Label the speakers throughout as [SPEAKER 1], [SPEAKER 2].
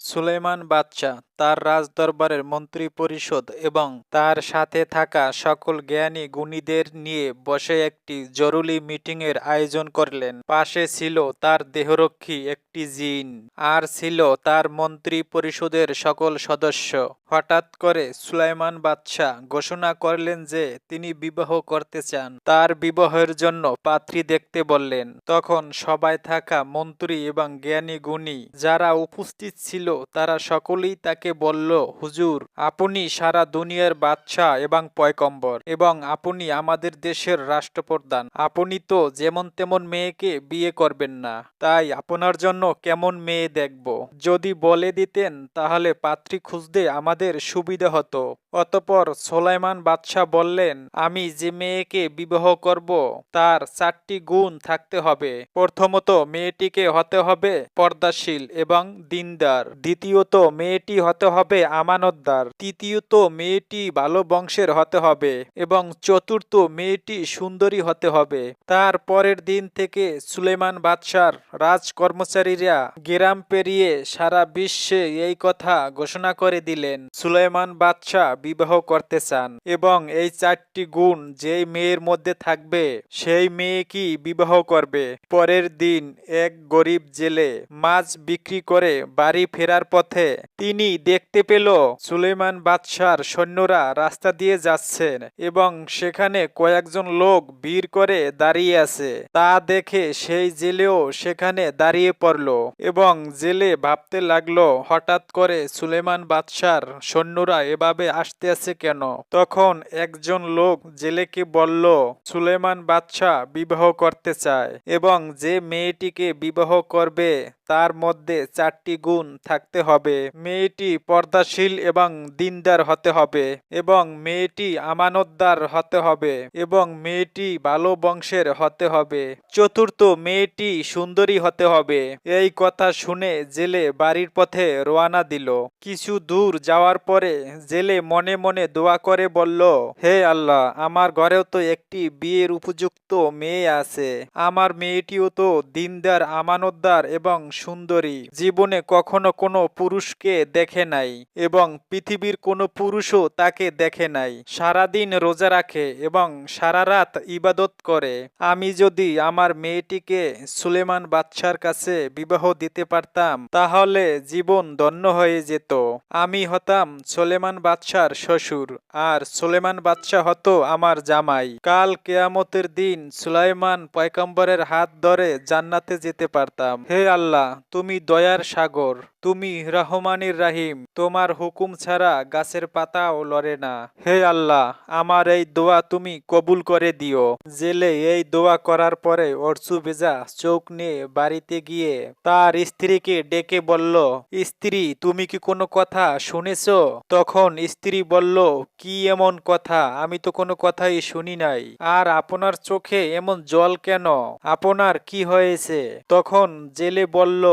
[SPEAKER 1] সুলেমান বাদশাহ তার রাজদরবারের মন্ত্রী পরিষদ এবং তার সাথে থাকা সকল জ্ঞানী গুণীদের নিয়ে বসে একটি জরুরি মিটিংয়ের আয়োজন করলেন। পাশে ছিল তার দেহরক্ষী একটি জিন, আর ছিল তার মন্ত্রী পরিষদের সকল সদস্য। হঠাৎ করে সুলাইমান বাদশাহ ঘোষণা করলেন যে তিনি বিবাহ করতে চান। তার বিবাহের জন্য পাত্রী দেখতে বললেন। তখন সবাই থাকা মন্ত্রী এবং জ্ঞানী গুণী যারা উপস্থিত ছিল তারা সকলেই তাকে বলল, হুজুর, আপনি সারা দুনিয়ার বাদশাহ এবং পয়কম্বর এবং আপনি আমাদের দেশের রাষ্ট্রপ্রধান। আপনি তো যেমন তেমন মেয়েকে বিয়ে করবেন না। তাই আপনার জন্য কেমন মেয়ে দেখব? যদি বলে দিতেন, তাহলে পাত্রী খুঁজতে আমাদের সুবিধা হতো। অতপর সোলাইমান বাদশাহ বললেন, আমি যে মেয়েকে বিবাহ করব, তার চারটি গুণ থাকতে হবে। প্রথমত, মেয়েটিকে হতে হবে পর্দাশীল এবং দিনদার। দ্বিতীয়ত, মেয়েটি হতে হবে আমানতদার। তৃতীয়ত, মেয়েটি ভালো বংশের হতে হবে এবং চতুর্থ, মেয়েটি সুন্দরী হতে হবে। তার পরের দিন থেকে সুলেমান বাদশার রাজ কর্মচারীরা গেরাম পেরিয়ে সারা বিশ্বে এই কথা ঘোষণা করে দিলেন। সুলেমান বাদশাহ বিবাহ করতে চান এবং এই চারটি গুণ যেই মেয়ের মধ্যে থাকবে, সেই মেয়ে কি বিবাহ করবে? পরের দিন এক গরিব জেলে মাছ বিক্রি করে বাড়ি ফেরার পথে তিনি দেখতে পেল সুলেমান বাদশার সৈন্যরা রাস্তা দিয়ে যাচ্ছেন এবং সেখানে কয়েকজন লোক ভিড় করে দাঁড়িয়ে আছে। তা দেখে সেই জেলেও সেখানে দাঁড়িয়ে পড়ল এবং জেলে ভাবতে লাগল, হঠাৎ করে সুলেমান বাদশার সৈন্যরা এভাবে আসতে আছে কেন? তখন একজন লোক জেলেকে বলল, সুলেমান বাদশাহ বিবাহ করতে চায় এবং যে মেয়েটিকে বিবাহ করবে, তার মধ্যে চারটি গুণ থাকতে হবে। মেয়েটি পর্দাশীল এবং দিনদার হতে হবে এবং মেয়েটি আমানতদার হতে হবে এবং মেয়েটি ভালো বংশের হতে হবে। চতুর্থ, মেয়েটি সুন্দরী হতে হবে। এই কথা শুনে জেলে বাড়ির পথে রওনা দিল। কিছু দূর যাওয়ার পরে জেলে মনে মনে মনে দোয়া করে বলল, হে আল্লাহ, আমার ঘরেও তো একটি বিয়ের উপযুক্ত মেয়ে আছে। আমার মেয়েটিও তো দিনদার, আমানতদার এবং সুন্দরী। জীবনে কখনো কোনো পুরুষকে দেখে নাই এবং পৃথিবীর কোনো পুরুষও তাকে দেখে নাই। সারাদিন রোজা রাখে এবং সারা রাত ইবাদত করে। আমি যদি আমার মেয়েটিকে সুলেমান বাদশার কাছে বিবাহ দিতে পারতাম, তাহলে জীবন ধন্য হয়ে যেত। আমি হতাম সুলেমান বাদশার শ্বশুর আর সুলেমান বাদশাহ হতো আমার জামাই। কাল কেয়ামতের দিন সুলাইমান পয়কম্বরের হাত ধরে জান্নাতে যেতে পারতাম। হে আল্লাহ, তুমি দয়ার সাগর। তুমি রহমানির রাহিম, তোমার হুকুম ছাড়া গাছের পাতাও লড়ে না। হে আল্লাহ, আমার এই দোয়া তুমি কবুল করে দিও। জেলে এই দোয়া করার পরে অর্চু ভেজা চোখ নিয়ে বাড়িতে গিয়ে তার স্ত্রীকে ডেকে বলল, স্ত্রী, তুমি কি কোনো কথা শুনেছ? তখন স্ত্রী বলল, কি এমন কথা? আমি তো কোনো কথাই শুনি নাই। আর আপনার চোখে এমন জল কেন? আপনার কি হয়েছে? তখন জেলে বলল,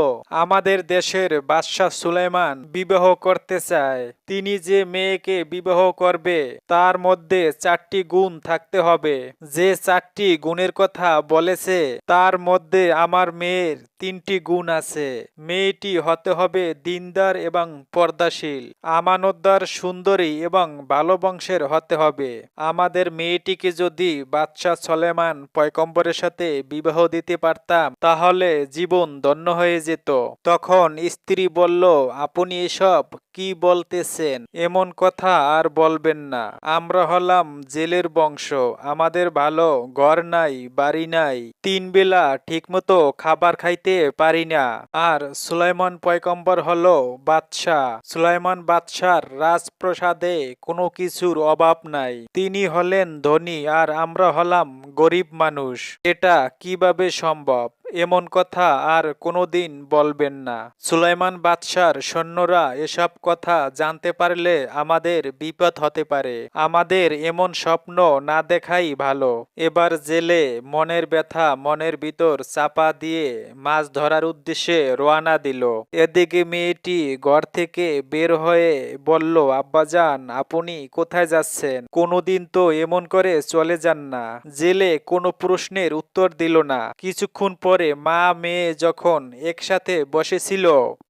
[SPEAKER 1] আমাদের দেশের বাদশাহ সুলাইমান বিবাহ করতে চায়। তিনি যে মেয়েকে বিবাহ করবে, তার মধ্যে চারটি গুণ থাকতে হবে। যে চারটি গুণের কথা বলেছে, তার মধ্যে আমার মেয়ের তিনটি গুণ আছে। মেয়েটি হতে হবে দিনদার এবং পর্দাশীল। আমানতদার সুন্দরী এবং ভালো বংশের হতে হবে। আমাদের মেয়েটিকে যদি বাদশাহ সলেমান পয়কম্বরের সাথে বিবাহ দিতে পারতাম, তাহলে জীবন ধন্য হয়ে যেত। তখন স্ত্রী বলল, আপনি এসব কি বলতেছেন? এমন কথা আর বলবেন না। আমরা হলাম জেলের বংশ, আমাদের ভালো ঘর নাই, বাড়ি নাই। তিন বেলা ঠিকমতো খাবার খাইতে পারি না। আর সুলাইমান পয়কম্বর হলো বাদশাহ। সুলাইমান বাদশার রাজপ্রসাদে কোনো কিছুর অভাব নাই। তিনি হলেন ধনী আর আমরা হলাম গরিব মানুষ। এটা কীভাবে সম্ভব? এমন কথা আর কোনোদিন বলবেন না। সুলাইমান বাদশার সৈন্যরা এসব কথা জানতে পারলে আমাদের বিপদ হতে পারে। আমাদের এমন স্বপ্ন না দেখাই ভালো। এবার জেলে মনের ব্যথা মনের ভিতর চাপা দিয়ে মাছ ধরার উদ্দেশ্যে রওয়ানা দিল। এদিকে মেয়েটি ঘর থেকে বের হয়ে বলল, আব্বাজান, আপনি কোথায় যাচ্ছেন? কোনোদিন তো এমন করে চলে যান না। জেলে কোনো প্রশ্নের উত্তর দিল না। কিছুক্ষণ পরে মা মেয়ে যখন একসাথে বসেছিল।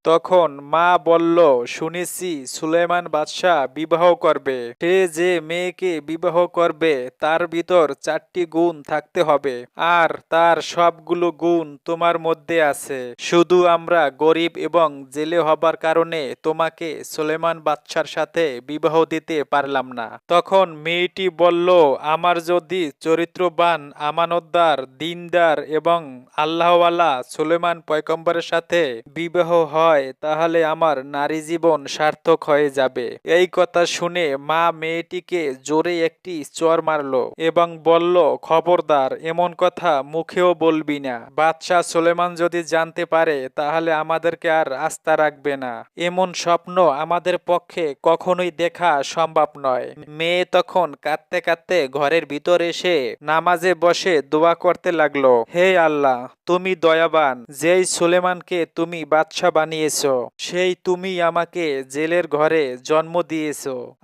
[SPEAKER 1] তখন মা বলল, শুনেছি সুলেমান বাদশাহ বিবাহ করবে। সে যে মেয়েকে বিবাহ করবে, তার ভিতর চারটি গুণ থাকতে হবে। আর তার সবগুলো গুণ তোমার মধ্যে আছে। শুধু আমরা গরিব এবং জেলে হবার কারণে তোমাকে সুলেমান বাদশার সাথে বিবাহ দিতে পারলাম না। তখন মেয়েটি বলল, আমার যদি চরিত্রবান, আমানতদার, দিনদার এবং আল্লাহওয়ালা সুলেমান পয়কম্বরের সাথে বিবাহ হয় তাহলে আমার নারী জীবন সার্থক হয়ে যাবে। এই কথা শুনে মা মেয়েটিকে জোরে একটি চর মারলো এবং বলল, খবরদার, এমন কথা মুখেও বলবি না। বাদশাহ সুলেমান যদি জানতে পারে, তাহলে আমাদেরকে আর আস্থা রাখবে না। এমন স্বপ্ন আমাদের পক্ষে কখনোই দেখা সম্ভব নয়। মেয়ে তখন কাঁদতে কাঁদতে ঘরের ভিতর এসে নামাজে বসে দোয়া করতে লাগল, হে আল্লাহ, তুমি দয়াবান, যেই সুলেমানকে তুমি বাদশাহ বানিয়েছো, সেই তুমি আমাকে জেলের ঘরে জন্ম দিয়েছ।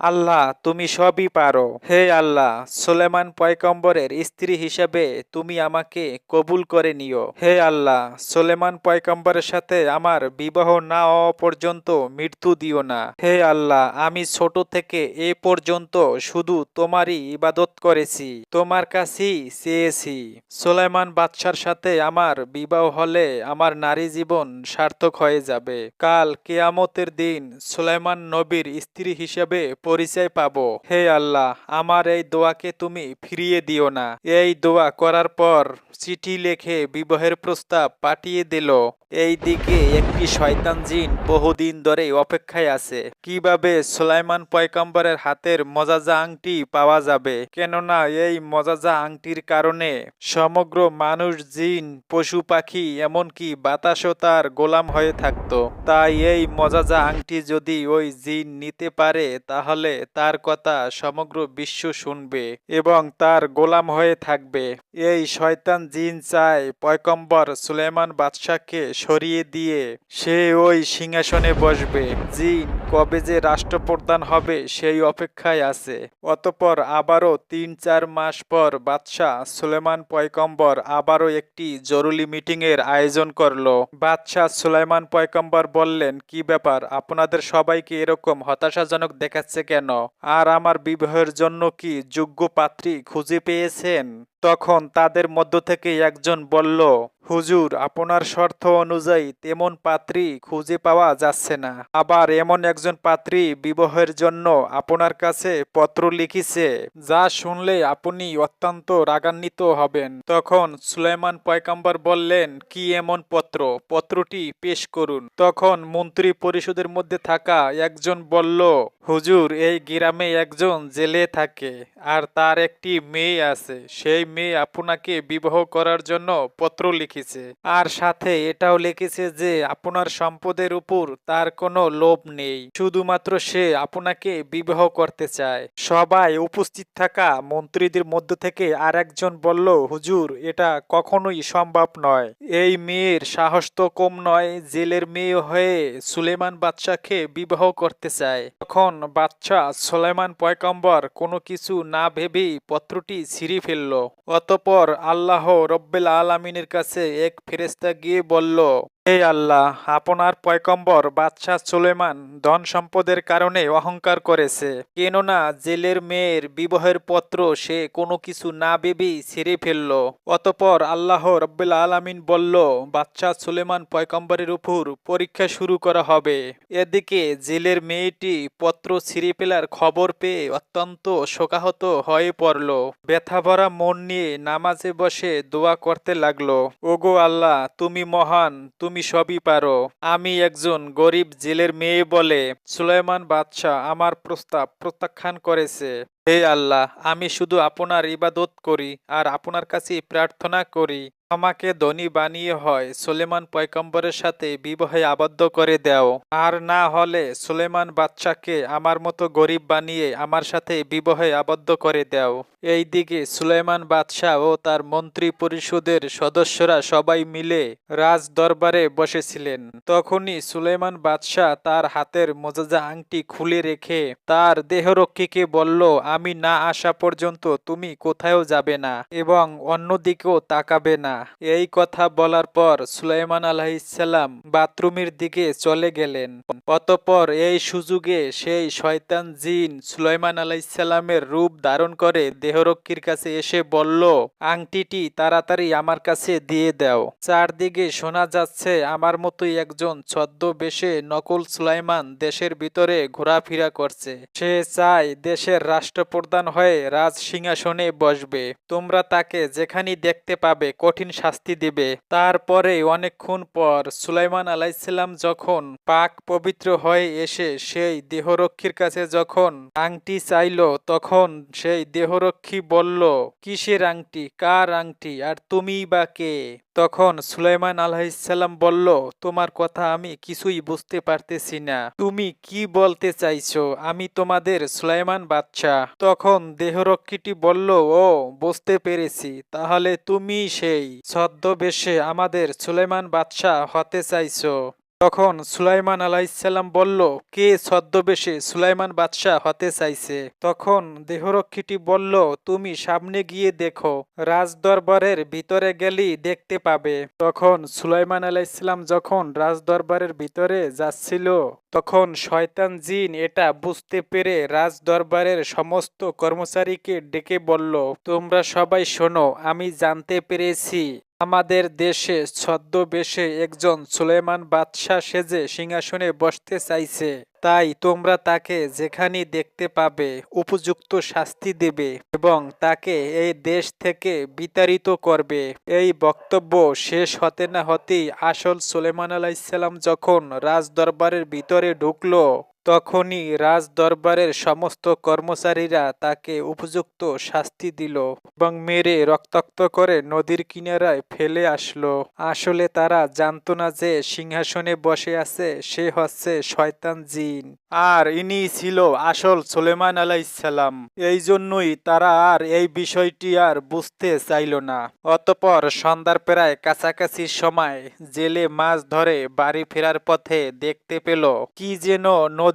[SPEAKER 1] আল্লাহ, তুমি সবই পারো। হে আল্লাহ, সোলেমান পয়কম্বরের স্ত্রী হিসেবে তুমি আমাকে কবুল করে নিও। হে আল্লাহ, সুলেমান পয়কম্বরের সাথে আমার বিবাহ না হওয়া পর্যন্ত মৃত্যু দিও না। হে আল্লাহ, আমি ছোট থেকে এ পর্যন্ত শুধু তোমারই ইবাদত করেছি, তোমার কাছেই চেয়েছি। সোলেমান বাদশার সাথে আমার বিবাহ হলে আমার নারী জীবন সার্থক হয়ে যাবে। কাল কেয়ামতের দিন সুলাইমান নবীর স্ত্রী হিসেবে পরিচয় পাব। হে আল্লাহ, আমার এই দোয়াকে তুমি ফিরিয়ে দিও না। এই দোয়া করার পর চিঠি লেখে বিবাহের প্রস্তাব পাঠিয়ে দিল। এই দিকে একটি শয়তান জিন বহুদিন ধরে অপেক্ষায় আছে। কীভাবে সুলাইমান পয়কম্বরের হাতের মজাজা আংটি পাওয়া যাবে? কেননা এই মজাজা আংটির কারণে সমগ্র মানুষ জিন, পশু পাখি, এমনকি বাতাসও তার গোলাম হয়ে থাকতো। তাই এই মজাজা আংটি যদি ওই জিন নিতে পারে, তাহলে তার কথা সমগ্র বিশ্ব শুনবে এবং তার গোলাম হয়ে থাকবে। এই শয়তান জিন চায় পয়কম্বর সুলেমান বাদশাকে সরিয়ে দিয়ে সে ওই সিংহাসনে বসবে। জিন কবে যে রাষ্ট্রপ্রধান হবে সেই অপেক্ষায় আছে। অতপর আবারও তিন চার মাস পর বাদশাহ সুলেমান পয়কম্বর আবারও একটি জরুরি মিটিং এর আয়োজন করল। বাদশাহ সুলাইমান পয়কম্বর বললেন, কি ব্যাপার? আপনাদের সবাইকে এরকম হতাশাজনক দেখাচ্ছে কেন? আর আমার বিবাহের জন্য কি যোগ্য পাত্রী খুঁজে পেয়েছেন? তখন তাদের মধ্য থেকে একজন বলল, হুজুর, আপনার শর্ত অনুযায়ী তেমন পাত্রী খুঁজে পাওয়া যাচ্ছে না। আবার এমন একজন পাত্রী বিবাহের জন্য আপনার কাছে পত্র লিখিছে, যা শুনলে আপনি অত্যন্ত রাগান্বিত হবেন। তখন সুলাইমান পয়কাম্বর বললেন, কি এমন পত্র? পত্রটি পেশ করুন। তখন মন্ত্রী পরিষদের মধ্যে থাকা একজন বলল, হুজুর, এই গ্রামে একজন জেলে থাকে, আর তার একটি মেয়ে আছে। সেই মেয়ে আপনাকে বিবাহ করার জন্য পত্র লিখেছে। আর সাথে এটাও লিখেছে যে, আপনার সম্পদের উপর তার কোনো লোভ নেই। শুধুমাত্র সে আপনাকে বিবাহ করতে চায়। সবাই উপস্থিত থাকা মন্ত্রীদের মধ্য থেকে আর একজন বলল, হুজুর, এটা কখনোই সম্ভব নয়। এই মেয়ের সাহস তো কম নয়, জেলের মেয়ে হয়ে সুলেমান বাদশাকে বিবাহ করতে চায়। তখন বাদশাহ সুলেমান পয়কম্বর কোনো কিছু না ভেবেই পত্রটি ছিঁড়ে ফেলল। অতপর আল্লাহ রব্বেল আলমিনের কাছে এক ফেরেস্তা গিয়ে বলল হে আল্লাহ, আপনার পয়কম্বর বাদশাহ সুলেমান ধন সম্পদের কারণে অহংকার করেছে। কেননা জেলের মেয়ের বিবাহের পত্র সে কোনো কিছু না ভেবেই ছিঁড়ে ফেলল। অতপর আল্লাহ রব্বুল আলামিন বলল, বাদশাহ সুলেমান পয়কম্বরের উপর পরীক্ষা শুরু করা হবে। এদিকে জেলের মেয়েটি পত্র ছিঁড়ে ফেলার খবর পেয়ে অত্যন্ত শোকাহত হয়ে পড়ল। ব্যথা ভরা মন নিয়ে নামাজে বসে দোয়া করতে লাগল। ওগো আল্লাহ, তুমি মহান, তুমি সবই পারো। আমি একজন গরিব জেলের মেয়ে বলে সুলাইমান বাদশাহ আমার প্রস্তাব প্রত্যাখ্যান করেছে। হে আল্লাহ, আমি শুধু আপনার ইবাদত করি আর আপনার কাছে প্রার্থনা করি। আমাকে ধনী বানিয়ে হয়, সুলেমান পয়কম্বরের সাথে বিবাহে আবদ্ধ করে দাও। আর না হলে সুলেমান বাদশাকে আমার মতো গরিব বানিয়ে আমার সাথে বিবাহে আবদ্ধ করে দাও। এইদিকে সুলেমান বাদশাহ ও তার মন্ত্রী পরিষদের সদস্যরা সবাই মিলে রাজ দরবারে বসেছিলেন। তখনই সুলেমান বাদশাহ তার হাতের মোজাজা আংটি খুলে রেখে তার দেহরক্ষীকে বলল, আমি না আসা পর্যন্ত তুমি কোথাও যাবে না এবং অন্যদিকেও তাকাবে না। এই কথা বলার পর সুলাইমান আলাইসাল্লাম বাথরুমের দিকে চলে গেলেন। অতপর এই সুযোগে সেই শয়তান জিন সুলাইমান আলাইসাল্লামের রূপ ধারণ করে দেহরক্ষীর কাছে এসে বলল, আংটিটি তাড়াতাড়ি আমার কাছে দিয়ে দাও। চারদিকে শোনা যাচ্ছে আমার মতোই একজন ছদ্মবেশে নকুল সুলাইমান দেশের ভিতরে ঘোরাফেরা করছে। সে চায় দেশের রাষ্ট্রপ্রধান হয়ে রাজ সিংহাসনে বসবে। তোমরা তাকে যেখানে দেখতে পাবে কঠিন শাস্তি দিবে। তারপরে অনেকক্ষণ পর সুলাইমান আলাইসাল্লাম যখন পাক পবিত্র হয়ে এসে সেই দেহরক্ষীর কাছে যখন আংটি চাইল, তখন সেই দেহরক্ষী বলল, কিসের আংটি? কার আংটি? আর তুমি বা কে? তখন সুলাইমান আলহিসাল্লাম বলল, তোমার কথা আমি কিছুই বুঝতে পারতেছি না। তুমি কি বলতে চাইছো? আমি তোমাদের সুলাইমান বাদশাহ। তখন দেহরক্ষীটি বলল, ও, বুঝতে পেরেছি। তাহলে তুমি সেই ছদ্মবেশে আমাদের সুলাইমান বাদশাহ হতে চাইছো। তখন সুলাইমান আলাইসাল্লাম বলল, কে ছদ্মবেশে সুলাইমান বাদশাহ হতে চাইছে? তখন দেহরক্ষীটি বলল, তুমি সামনে গিয়ে দেখো, রাজদরবারের ভিতরে গেলেই দেখতে পাবে। তখন সুলাইমান আলাইসাল্লাম যখন রাজদরবারের ভিতরে যাচ্ছিল, তখন শয়তান জিন এটা বুঝতে পেরে রাজদরবারের সমস্ত কর্মচারীকে ডেকে বলল, তোমরা সবাই শোনো, আমি জানতে পেরেছি। আমাদের দেশে ছদ্মবেশে একজন সুলেমান বাদশাহ সেজে সিংহাসনে বসতে চাইছে। তাই তোমরা তাকে যেখানে দেখতে পাবে উপযুক্ত শাস্তি দেবে এবং তাকে এই দেশ থেকে বিতাড়িত করবে। এই বক্তব্য শেষ হতে না হতেই আসল সুলেমান আলাইসাল্লাম যখন রাজদরবারের ভিতরে ঢুকলো তখনই রাজ দরবারের সমস্ত কর্মচারীরা তাকে উপযুক্ত শাস্তি দিল এবং মেরে রক্তাক্ত করে নদীর কিনারায় ফেলে আসলো। আসলে তারা জানতো না যে সিংহাসনে বসে আছে সে হচ্ছে শয়তান জিন। আর ইনি ছিল আসল সুলেমান আলাইসাল্লাম এই জন্যই তারা আর এই বিষয়টি আর বুঝতে চাইল না। অতপর সন্ধ্যার প্রায় কাছাকাছি সময় জেলে মাছ ধরে বাড়ি ফেরার পথে দেখতে পেল, কি যেন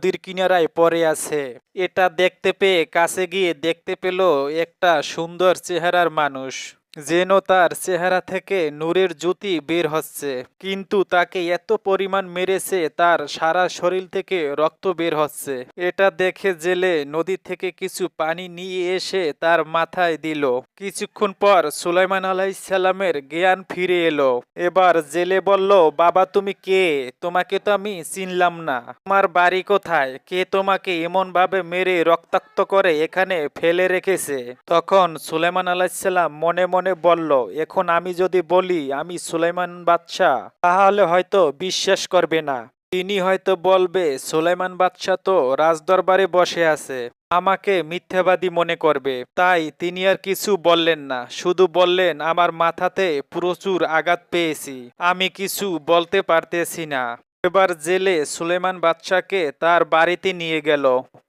[SPEAKER 1] নদীর কিনারায় পড়ে আছে। এটা দেখতে পেয়ে কাছে গিয়ে দেখতে পেল একটা সুন্দর চেহারার মানুষ। যেন তার চেহারা থেকে নূরের জ্যোতি বের হচ্ছে। কিন্তু তাকে এত পরিমাণ মেরেছে, তার সারা শরীর থেকে রক্ত বের হচ্ছে। এটা দেখে জেলে নদী থেকে কিছু পানি নিয়ে এসে তার মাথায় দিল। কিছুক্ষণ পর সুলাইমান আলাইসাল্লামের জ্ঞান ফিরে এলো। এবার জেলে বলল, বাবা, তুমি কে? তোমাকে তো আমি চিনলাম না। তোমার বাড়ি কোথায়? কে তোমাকে এমন ভাবে মেরে রক্তাক্ত করে এখানে ফেলে রেখেছে? তখন সুলাইমান আলাইসাল্লাম মনে মনে বলল, এখন আমি যদি বলি, আমি সুলাইমান বাদশাহ, তাহলে হয়তো বিশ্বাস করবে না। তিনি হয়তো বলবে, সুলাইমান বাদশাহ তো রাজদরবারে বসে আছে, আমাকে মিথ্যাবাদী মনে করবে। তাই তিনি আর কিছু বললেন না, শুধু বললেন, আমার মাথাতে প্রচুর আঘাত পেয়েছি, আমি কিছু বলতে পারতেছি না। এবার জেলে সুলেমান বাদশাকে তার বাড়িতে নিয়ে গেল।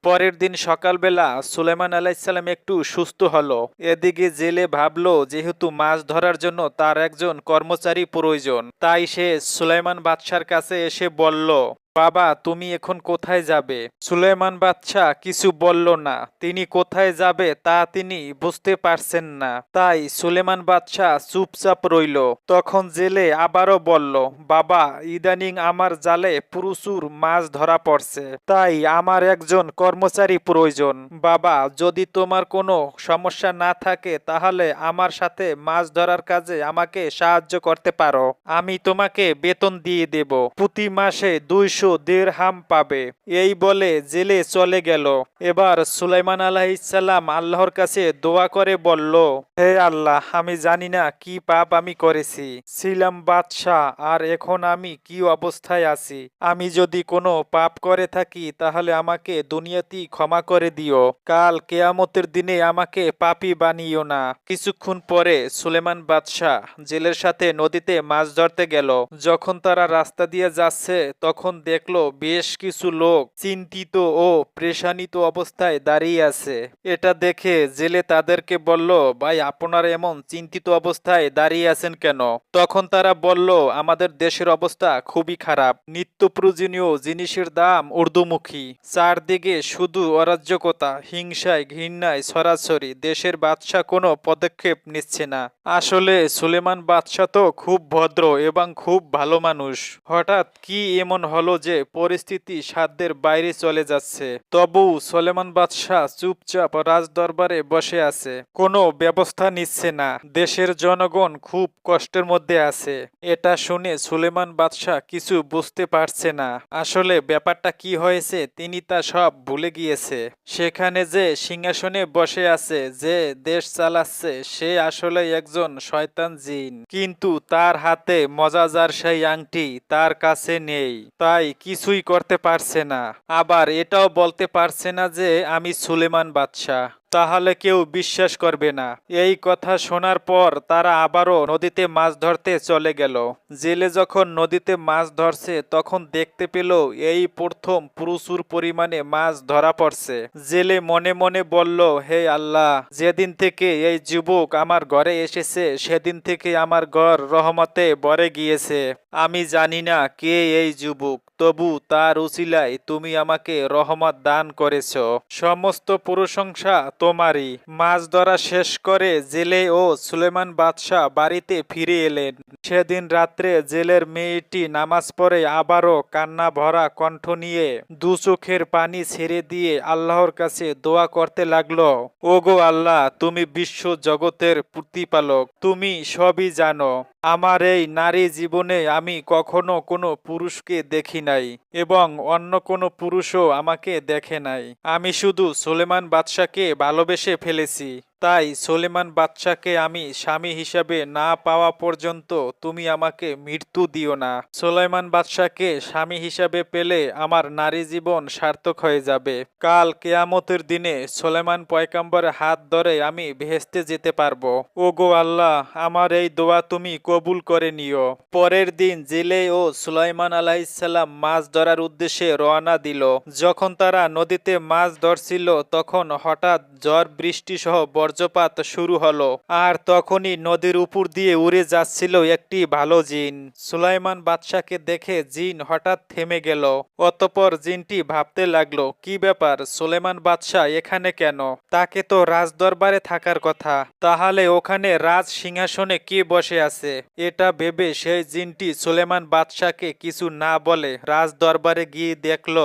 [SPEAKER 1] পরের দিন সকালবেলা সুলেমান আলাইসাল্লাম একটু সুস্থ হলো। এদিকে জেলে ভাবল, যেহেতু মাছ ধরার জন্য তার একজন কর্মচারী প্রয়োজন। তাই সে সুলেমান বাদশার কাছে এসে বলল বাবা, তুমি এখন কোথায় যাবে? সুলেমান বাদশাহ কিছু বলল না। তিনি কোথায় যাবে তা তিনি বুঝতে পারছেন না। তাই সুলেমান বাদশাহ চুপচাপ রইল। তখন জেলে আবারও বলল, বাবা, ইদানিং আমার জালে প্রচুর মাছ ধরা পড়ছে। তাই আমার একজন কর্মচারী প্রয়োজন। বাবা, যদি তোমার কোনো সমস্যা না থাকে, তাহলে আমার সাথে মাছ ধরার কাজে আমাকে সাহায্য করতে পারো। আমি তোমাকে বেতন দিয়ে দেব। প্রতি মাসে দুইশো দেড় হাম পাবে। এই বলে জেলে চলে গেল। এবার সুলাইমান আলাইসাল্লাম আল্লাহর কাছে দোয়া করে বলল, হে আল্লাহ, আমি জানি না কি পাপ আমি করেছি। ছিলাম বাদশাহ, আর এখন আমি কি অবস্থায় আছি? আমি যদি কোনো পাপ করে থাকি, তাহলে আমাকে দুনিয়াতেই ক্ষমা করে দিও। কাল কেয়ামতের দিনে আমাকে পাপি বানিও না। কিছুক্ষণ পরে সুলেমান বাদশাহ জেলের সাথে নদীতে মাছ ধরতে গেল। যখন তারা রাস্তা দিয়ে যাচ্ছে, তখন দেখল বেশ কিছু লোক চিন্তিত ও প্রেশানিত অবস্থায় দাঁড়িয়ে আছে। এটা দেখে জেলে তাদেরকে বলল, ভাই, আপনারা এমন চিন্তিত অবস্থায় দাঁড়িয়ে আছেন কেন? তখন তারা বলল, আমাদের দেশের অবস্থা খুবই খারাপ। নিত্য প্রয়োজনীয় জিনিসের দাম ঊর্ধ্বমুখী। চারদিকে শুধু অরাজ্যকতা হিংসায় ঘৃণায় সরাসরি। দেশের বাদশাহ কোনো পদক্ষেপ নিচ্ছে না। আসলে সুলেমান বাদশাহ তো খুব ভদ্র এবং খুব ভালো মানুষ। হঠাৎ কি এমন হলো যে পরিস্থিতি সাধ্যের বাইরে চলে যাচ্ছে। তবু সুলেমান বাদশাহ চুপচাপ রাজদরবারে বসে আছে। কোনো ব্যবস্থা নিচ্ছে না। দেশের জনগণ খুব কষ্টের মধ্যে আছে। এটা শুনে সুলেমান বাদশাহ কিছু বুঝতে পারছে না। আসলে ব্যাপারটা কি হয়েছে তিনি তা সব ভুলে গিয়েছে। সেখানে যে সিংহাসনে বসে আছে, যে দেশ চালাচ্ছে, সে আসলে একজন শয়তান জিন। কিন্তু তার হাতে মজাজার সেই আংটি তার কাছে নেই। তাই কিছুই করতে পারছে না। আবার এটাও বলতে পারছে না যে আমি সুলেমান বাদশাহ। তাহলে কেউ বিশ্বাস করবে না। এই কথা শোনার পর তারা আবারও নদীতে মাছ ধরতে চলে গেল। জেলে যখন নদীতে মাছ ধরছে, তখন দেখতে পেল এই প্রথম প্রচুর পরিমাণে মাছ ধরা পড়ছে। জেলে মনে মনে বলল, হে আল্লাহ, যেদিন থেকে এই যুবক আমার ঘরে এসেছে, সেদিন থেকে আমার ঘর রহমতে বরে গিয়েছে। আমি জানি না কে এই যুবক। তবু তার উচিলায় তুমি আমাকে রহমত দান করেছ। সমস্ত প্রশংসা তোমারই। মাছ ধরা শেষ করে জেলে ও সুলেমান বাদশাহ বাড়িতে ফিরে এলেন। সেদিন রাত্রে জেলের মেয়েটি নামাজ পড়ে আবারও কান্না ভরা কণ্ঠ নিয়ে দু চোখের পানি ছেড়ে দিয়ে আল্লাহর কাছে দোয়া করতে লাগল। ওগো আল্লাহ, তুমি বিশ্ব জগতের প্রতিপালক। তুমি সবই জানো। আমার এই নারী জীবনে আমি কখনো কোনো পুরুষকে দেখি নাই এবং অন্য কোনো পুরুষও আমাকে দেখে নাই। আমি শুধু সোলেমান বাদশাকে ভালোবেসে ফেলেছি। তাই সোলেমান বাদশাকে আমি স্বামী হিসাবে না পাওয়া পর্যন্ত তুমি আমাকে মৃত্যু দিও না। সোলেমান বাদশাকে স্বামী হিসাবে পেলে আমার নারী জীবন সার্থক হয়ে যাবে। কাল কেয়ামতের দিনে সোলেমান পয়কাম্বরের হাত ধরে আমি ভেস্তে যেতে পারব। ও গো আল্লাহ, আমার এই দোয়া তুমি কবুল করে নিও। পরের দিন জেলে ও সুলাইমান আলাইসাল্লাম মাছ ধরার উদ্দেশ্যে রওনা দিল। যখন তারা নদীতে মাছ ধরছিল, তখন হঠাৎ ঝড় বৃষ্টি সহ বজ্রপাত শুরু হলো। আর তখনই নদীর উপর দিয়ে উড়ে যাচ্ছিল একটি ভালো জিন। সুলাইমান বাদশাকে দেখে জিন হঠাৎ থেমে গেল। অতপর জিনটি ভাবতে লাগল, কি ব্যাপার? সুলেমান বাদশাহ এখানে কেন? তাকে তো রাজদরবারে থাকার কথা। তাহলে ওখানে রাজ সিংহাসনে কে বসে আছে? এটা ভেবে সেই জিনটি সুলেমান বাদশাকে কিছু না বলে রাজ দরবারে গিয়ে দেখল,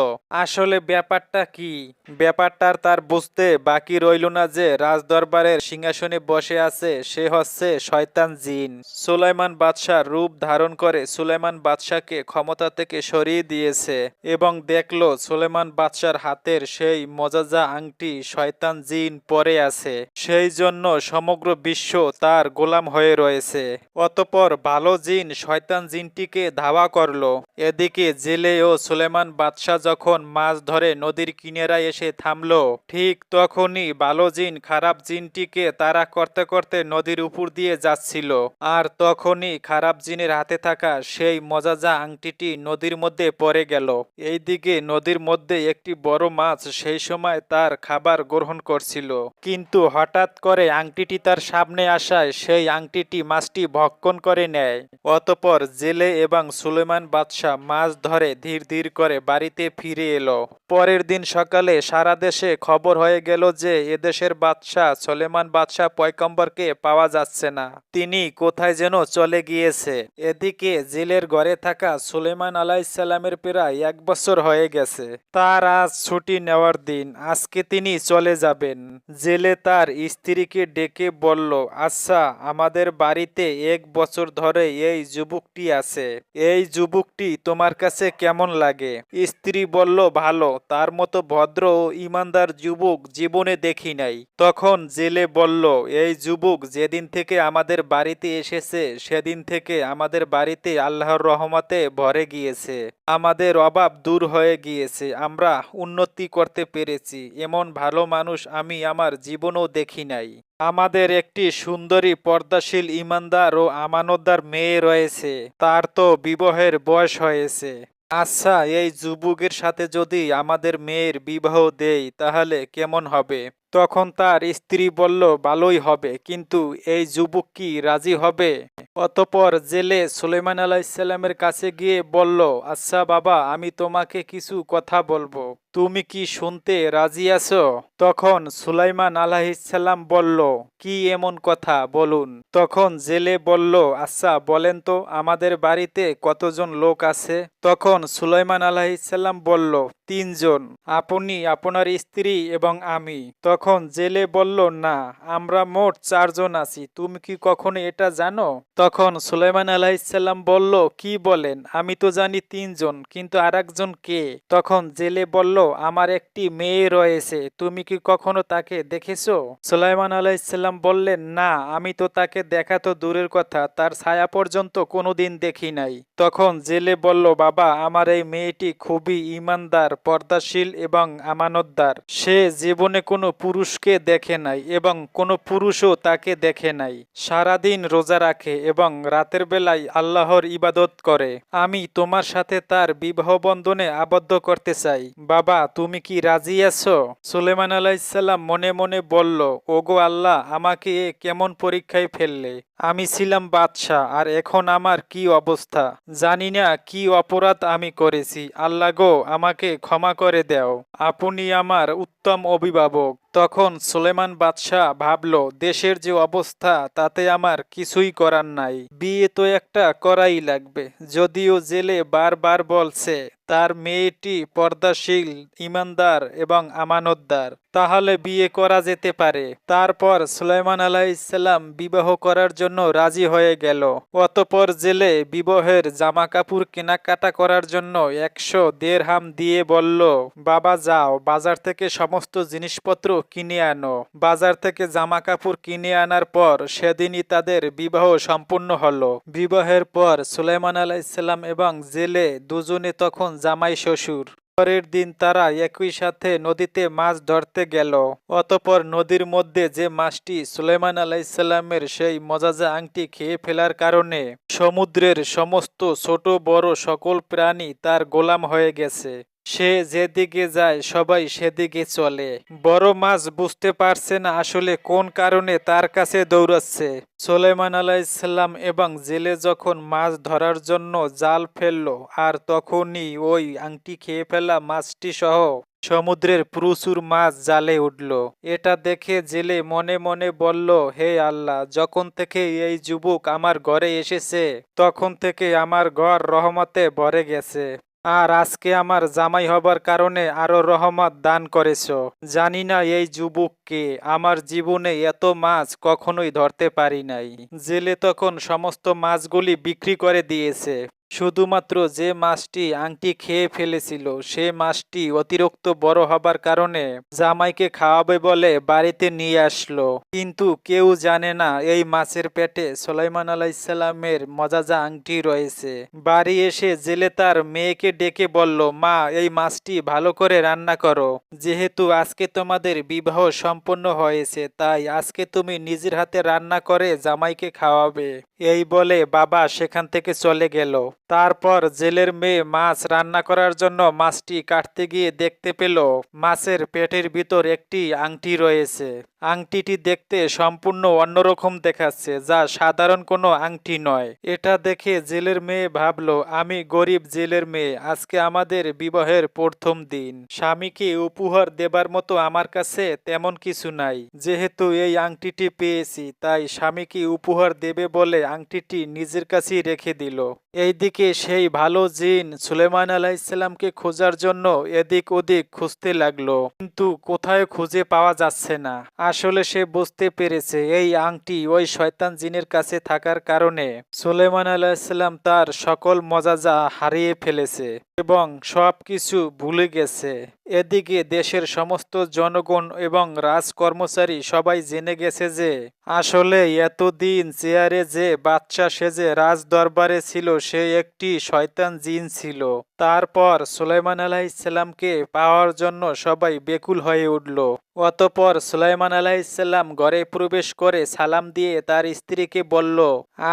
[SPEAKER 1] আসলে ব্যাপারটা কি? ব্যাপারটার তার বুঝতে বাকি রইল না যে রাজ দরবারের সিংহাসনে বসে আছে, সে হচ্ছে শয়তান জিন। সুলাইমান বাদশাহ রূপ ধারণ করে সুলাইমান বাদশাকে ক্ষমতা থেকে সরিয়ে দিয়েছে এবং দেখল সুলেমান বাদশার হাতের সেই মজাজা আংটি শয়তান জিন পরে আছে। সেই জন্য সমগ্র বিশ্ব তার গোলাম হয়ে রয়েছে। অতপর ভালো জিন শয়তান জিনটিকে ধাওয়া করল। এদিকে জেলে ও সুলেমান বাদশাহ যখন মাছ ধরে নদীর কিনারায় এসে থামলো, ঠিক তখনই ভালো জিন খারাপ জিনটিকে তারা করতে করতে নদীর উপর দিয়ে যাচ্ছিল। আর তখনই খারাপ জিনের হাতে থাকা সেই মজাজা আংটিটি নদীর মধ্যে পড়ে গেল। এইদিকে নদীর মধ্যে একটি বড় মাছ সেই সময় তার খাবার গ্রহণ করছিল। কিন্তু হঠাৎ করে আংটিটি তার সামনে আসায় সেই আংটিটি মাছটি ভক্ষণ করে নেয়। অতপর জেলে এবং সুলেমান বাদশাহ মাছ ধরে ধীর ধীর করে বাড়িতে ফিরে এলো। পরের দিন সকালে সারা দেশে খবর হয়ে গেল যে এদেশের বাদশাহ সলেমান বাদশাহ পয়কম্বরকে পাওয়া যাচ্ছে না। তিনি কোথায় যেন চলে গিয়েছে। এদিকে জেলের ঘরে থাকা সুলেমান আলাইসাল্লামের প্রায় এক বছর হয়ে গেছে। তার আজ ছুটি নেওয়ার দিন, আজকে তিনি চলে যাবেন। জেলে তার স্ত্রীকে ডেকে বলল আচ্ছা আমাদের বাড়িতে এক বছর ধরে এই যুবকটি আছে। এই যুবকটি তোমার কাছে কেমন লাগে? স্ত্রী বলল, ভালো, তার মতো ভদ্র ও ইমানদার যুবক জীবনে দেখি নাই। তখন জেলে বলল, এই যুবক, যেদিন থেকে আমাদের বাড়িতে এসেছে, সেদিন থেকে আমাদের বাড়িতে আল্লাহর রহমতে ভরে গিয়েছে। আমাদের অভাব দূর হয়ে গিয়েছে। আমরা উন্নতি করতে পেরেছি। এমন ভালো মানুষ আমি আমার জীবনও দেখি নাই। আমাদের একটি সুন্দরী, পর্দাশীল ইমানদার ও আমানতদার মেয়ে রয়েছে। তার তো বিবাহের বয়স হয়েছে। আচ্ছা এই যুবকের সাথে যদি আমাদের মেয়ের বিবাহ দেই, তাহলে কেমন হবে? তখন তার স্ত্রী বলল, ভালোই হবে, কিন্তু এই যুবক কি রাজি হবে? অতপর জেলে সুলেমান আলাইসাল্লামের কাছে গিয়ে বলল আচ্ছা বাবা, আমি তোমাকে কিছু কথা বলব। তুমি কি শুনতে রাজি আছো? তখন সুলাইমান আলাহিসাল্লাম বলল, কি এমন কথা, বলুন। তখন জেলে বলল আচ্ছা বলেন তো, আমাদের বাড়িতে কতজন লোক আছে? তখন সুলাইমান আলাহিসাল্লাম বলল, তিনজন, আপনি, আপনার স্ত্রী এবং আমি। তখন জেলে বলল, না, আমরা মোট চারজন আছি, তুমি কি কখনো এটা জানো? তখন সুলাইমান আলাহিসাল্লাম বলল, কি বলেন? আমি তো জানি তিনজন, কিন্তু আরেকজন কে? তখন জেলে বলল, আমার একটি মেয়ে রয়েছে, তুমি কি কখনো তাকে দেখেছ? সুলাইমান আলাইসাল্লাম বললেন, না, আমি তো তাকে দেখা তো দূরের কথা, তার ছায়া পর্যন্ত কোনোদিন দেখি নাই। তখন জেলে বলল, বাবা, আমার এই মেয়েটি খুবই ইমানদার, পর্দাশীল এবং আমানতদার। সে জীবনে কোনো পুরুষকে দেখে নাই এবং কোনো পুরুষও তাকে দেখে নাই। সারাদিন রোজা রাখে এবং রাতের বেলায় আল্লাহর ইবাদত করে। আমি তোমার সাথে তার বিবাহ বন্ধনে আবদ্ধ করতে চাই। বাবা, তুমি কি রাজি আছো? সুলেমান আলাইসাল্লাম মনে মনে বলল, ওগো আল্লাহ, আমাকে কেমন পরীক্ষায় ফেললে? আমি ছিলাম বাদশাহ, আর এখন আমার কি অবস্থা? জানি না কি অপরাধ আমি করেছি। আল্লাহ গো, আমাকে ক্ষমা করে দাও। আপনি আমার উত্তম অভিভাবক। তখন সুলেমান বাদশাহ ভাবল, দেশের যে অবস্থা, তাতে আমার কিছুই করার নাই। বিয়ে তো একটা করাই লাগবে। যদিও জেলে বারবার বলছে তার মেয়েটি পর্দাশীল, ইমানদার এবং আমানতদার। তাহলে বিয়ে করা যেতে পারে। তারপর সুলাইমান আলাইসাল্লাম বিবাহ করার জন্য রাজি হয়ে গেল। অতপর জেলে বিবাহের জামা কাপড় কেনাকাটা করার জন্য একশো দেড়হাম দিয়ে বলল, বাবা, যাও, বাজার থেকে সমস্ত জিনিসপত্র কিনে আনো। বাজার থেকে জামা কাপড় কিনে আনার পর সেদিনই তাদের বিবাহ সম্পূর্ণ হলো। বিবাহের পর সুলাইমান আলাইসাল্লাম এবং জেলে দুজনে তখন জামাই শ্বশুর। পরের দিন তারা একই সাথে নদীতে মাছ ধরতে গেল। অতপর নদীর মধ্যে যে মাছটি সুলেমান আলাইসাল্লামের সেই মজাজা আংটি খেয়ে ফেলার কারণে সমুদ্রের সমস্ত ছোট বড় সকল প্রাণী তার গোলাম হয়ে গেছে। সে যেদিকে যায়, সবাই সেদিকে চলে। বড় মাছ বুঝতে পারছে না আসলে কোন কারণে তার কাছে দৌড়াচ্ছে। সোলেমান আলাইসাল্লাম এবং জেলে যখন মাছ ধরার জন্য জাল ফেলল, আর তখনই ওই আংটি খেয়ে ফেলা মাছটি সহ সমুদ্রের প্রচুর মাছ জালে উঠল। এটা দেখে জেলে মনে মনে বলল, হে আল্লাহ, যখন থেকে এই যুবক আমার ঘরে এসেছে, তখন থেকে আমার ঘর রহমতে ভরে গেছে। আর আজকে আমার জামাই হবার কারণে আরও রহমত দান করেছ। জানি না এই যুবককে আমার জীবনে এত মাছ কখনোই ধরতে পারি নাই। জেলে তখন সমস্ত মাছগুলি বিক্রি করে দিয়েছে। শুধুমাত্র যে মাছটি আংটি খেয়ে ফেলেছিল, সে মাছটি অতিরিক্ত বড় হবার কারণে জামাইকে খাওয়াবে বলে বাড়িতে নিয়ে আসলো। কিন্তু কেউ জানে না এই মাছের পেটে সোলাইমান আলাইসাল্লামের মজাজা আংটি রয়েছে। বাড়ি এসে জেলে তার মেয়েকে ডেকে বলল, মা, এই মাছটি ভালো করে রান্না করো। যেহেতু আজকে তোমাদের বিবাহ সম্পন্ন হয়েছে, তাই আজকে তুমি নিজের হাতে রান্না করে জামাইকে খাওয়াবে। এই বলে বাবা সেখান থেকে চলে গেল। তারপর জেলের মেয়ে মাছ রান্না করার জন্য মাছটি কাটতে গিয়ে দেখতে পেল, মাছের পেটের ভিতর একটি আংটি রয়েছে। আংটিটি দেখতে সম্পূর্ণ অন্যরকম দেখাচ্ছে, যা সাধারণ কোনো আংটি নয়। এটা দেখে জেলের মেয়ে ভাবলো, আমি গরিব জেলের মেয়ে, আজকে আমাদের বিবাহের প্রথম দিন। স্বামীকে উপহার দেবার মতো আমার কাছে তেমন কিছু নাই। যেহেতু এই আংটিটি পেয়েছি, তাই স্বামীকে উপহার দেবে বলে আংটিটি নিজের কাছেই রেখে দিল। এইদিকে সেই ভালো জিন সুলেমান আলাইসাল্লামকে খোঁজার জন্য এদিক ওদিক খুঁজতে লাগল। কিন্তু কোথায় খুঁজে পাওয়া যাচ্ছে না। আসলে সে বুঝতে পেরেছে এই আংটি ওই শয়তান জিনের কাছে থাকার কারণে সুলেমান আলাইসাল্লাম তার সকল মজাজা হারিয়ে ফেলেছে এবং সবকিছু ভুলে গেছে। এদিকে দেশের সমস্ত জনগণ এবং রাজকর্মচারী সবাই জেনে গেছে যে আসলে এতদিন চেয়ারে যে বাচ্চা সেজে রাজ দরবারে ছিল, সে একটি শয়তান জিন ছিল। তারপর সুলাইমান আলাইসাল্লামকে পাওয়ার জন্য সবাই বেকুল হয়ে উঠল। অতপর সুলাইমান আলাইসাল্লাম ঘরে প্রবেশ করে সালাম দিয়ে তার স্ত্রীকে বলল,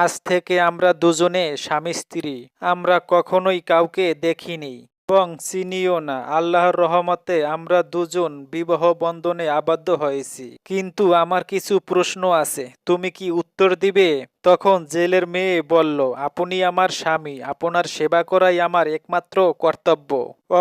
[SPEAKER 1] আজ থেকে আমরা দুজনে স্বামী স্ত্রী। আমরা কখনোই কাউকে দেখিনি। এবং চিনিও না। আল্লাহর রহমতে আমরা দুজন বিবাহ বন্ধনে আবদ্ধ হয়েছি। কিন্তু আমার কিছু প্রশ্ন আছে। তুমি কি উত্তর দিবে? তখন জেলের মেয়ে বলল, আপনি আমার স্বামী, আপনার সেবা করাই আমার একমাত্র কর্তব্য।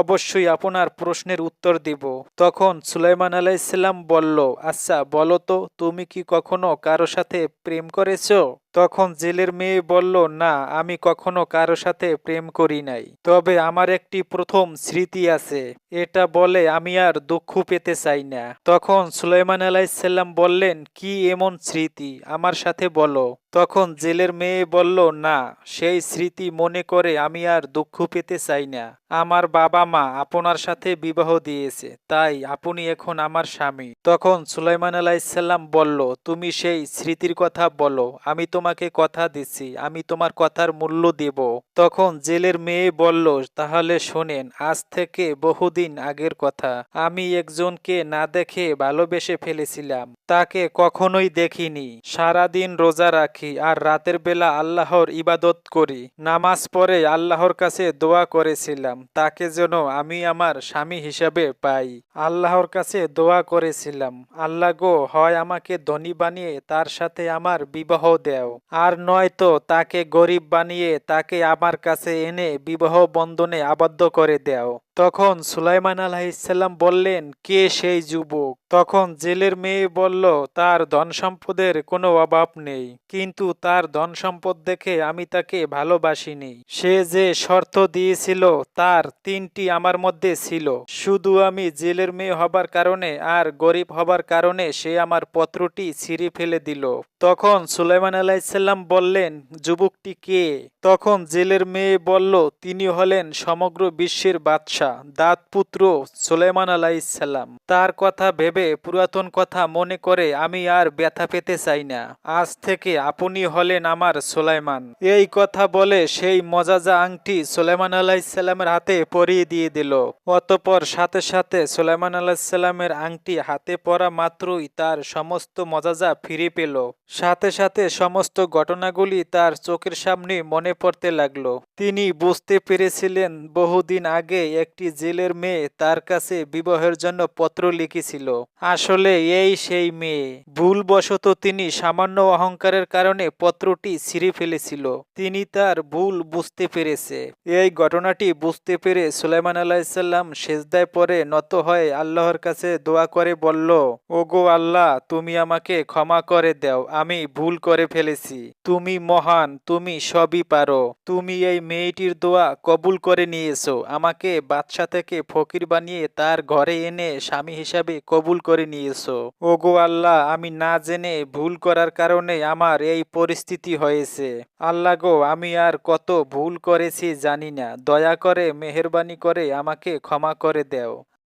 [SPEAKER 1] অবশ্যই আপনার প্রশ্নের উত্তর দিব। তখন সুলাইমান আলাইসাল্লাম বলল আচ্ছা বলো তো, তুমি কি কখনো কারও সাথে প্রেম করেছ? তখন জেলের মেয়ে বলল, না, আমি কখনো কারও সাথে প্রেম করি নাই। তবে আমার একটি প্রথম স্মৃতি আছে, এটা বলে আমি আর দুঃখ পেতে চাই না। তখন সুলাইমান আলাইসাল্লাম বললেন, কি এমন স্মৃতি? আমার সাথে বলো। তখন জেলের মেয়ে বলল, না, সেই স্মৃতি মনে করে আমি আর দুঃখ পেতে চাই না। আমার বাবা মা আপনার সাথে বিবাহ দিয়েছে, তাই আপনি এখন আমার স্বামী। তখন সুলাইমান আলাইসাল্লাম বলল, তুমি সেই স্মৃতির কথা বলো, আমি তোমাকে কথা দিচ্ছি, আমি তোমার কথার মূল্য দেব। তখন জেলের মেয়ে বলল, তাহলে শোনেন, আজ থেকে বহুদিন আগের কথা। আমি একজনকে না দেখে ভালোবেসে ফেলেছিলাম, তাকে কখনোই দেখিনি। সারাদিন রোজা রাখি আর রাতের বেলা আল্লাহর ইবাদত করি। নামাজ পড়ে আল্লাহর কাছে দোয়া করেছিলাম, তাকে যেন আমি আমার স্বামী হিসাবে পাই। আল্লাহর কাছে দোয়া করেছিলাম, আল্লাহ গো, হয় আমাকে ধনী বানিয়ে তার সাথে আমার বিবাহ দেও। আর নয়তো তাকে গরিব বানিয়ে তাকে আমার কাছে এনে বিবাহ বন্ধনে আবদ্ধ করে দেও। তখন সুলাইমান আলাহিসাল্লাম বললেন, কে সেই যুবক? তখন জেলের মেয়ে বলল, তার ধন সম্পদের কোনো অভাব নেই, কিন্তু তার ধন সম্পদ দেখে আমি তাকে ভালোবাসিনি। সে যে শর্ত দিয়েছিল, তার তিনটি আমার মধ্যে ছিল। শুধু আমি জেলের মেয়ে হবার কারণে আর গরিব হবার কারণে সে আমার পত্রটি ছিঁড়ে ফেলে দিল। তখন সুলাইমান আলাইসাল্লাম বললেন, যুবকটি কে? তখন জেলের মেয়ে বলল, তিনি হলেন সমগ্র বিশ্বের বাদশাহ, দাঁতপুত্র সুলাইমান আলাইসাল্লাম তার কথা ভেবে পুরাতন কথা মনে করে আমি আর ব্যথা পেতে চাই না। আজ থেকে আপনি হলেন আমার সুলাইমান। এই কথা বলে সেই মজাজা আংটি সুলাইমান আলাইসাল্লামের হাতে পরিয়ে দিয়ে দিল। অতপর সাথে সাথে সুলাইমান আলাইসাল্লামের আংটি হাতে পড়া মাত্রই তার সমস্ত মজাজা ফিরে পেল। সাথে সাথে সমস্ত ঘটনাগুলি তার চোখের সামনে মনে পড়তে লাগল। তিনি বুঝতে পেরেছিলেন বহুদিন আগে একটি জেলের মেয়ে তার কাছে বিবাহের জন্য পত্র লিখেছিল। আসলে এই সেই মেয়ে। ভুলবশত তিনি সামান্য অহংকারের কারণে পত্রটি ছিঁড়ে ফেলেছিল। তিনি তার ভুল বুঝতে পেরেছে। এই ঘটনাটি বুঝতে পেরে সুলাইমান আলাইসাল্লাম সেজদায় পরে নত হয়ে আল্লাহর কাছে দোয়া করে বলল, ওগো আল্লাহ, তুমি আমাকে ক্ষমা করে দাও। আমি ভুল করে ফেলেছি। তুমি মহান, তুমি সবই পারো। তুমি এই মেয়েটির দোয়া কবুল করে নিয়েছো। আমাকে বাদশা থেকে ফকির বানিয়ে তার ঘরে এনে স্বামী হিসাবে কবুল করে নিয়েছো। ওগো আল্লাহ, আমি না জেনে ভুল করার কারণে আমার এই পরিস্থিতি হয়েছে। আল্লাহ গো, আমি আর কত ভুল করেছি জানি না। দয়া করে, মেহরবানি করে আমাকে ক্ষমা করে দেও।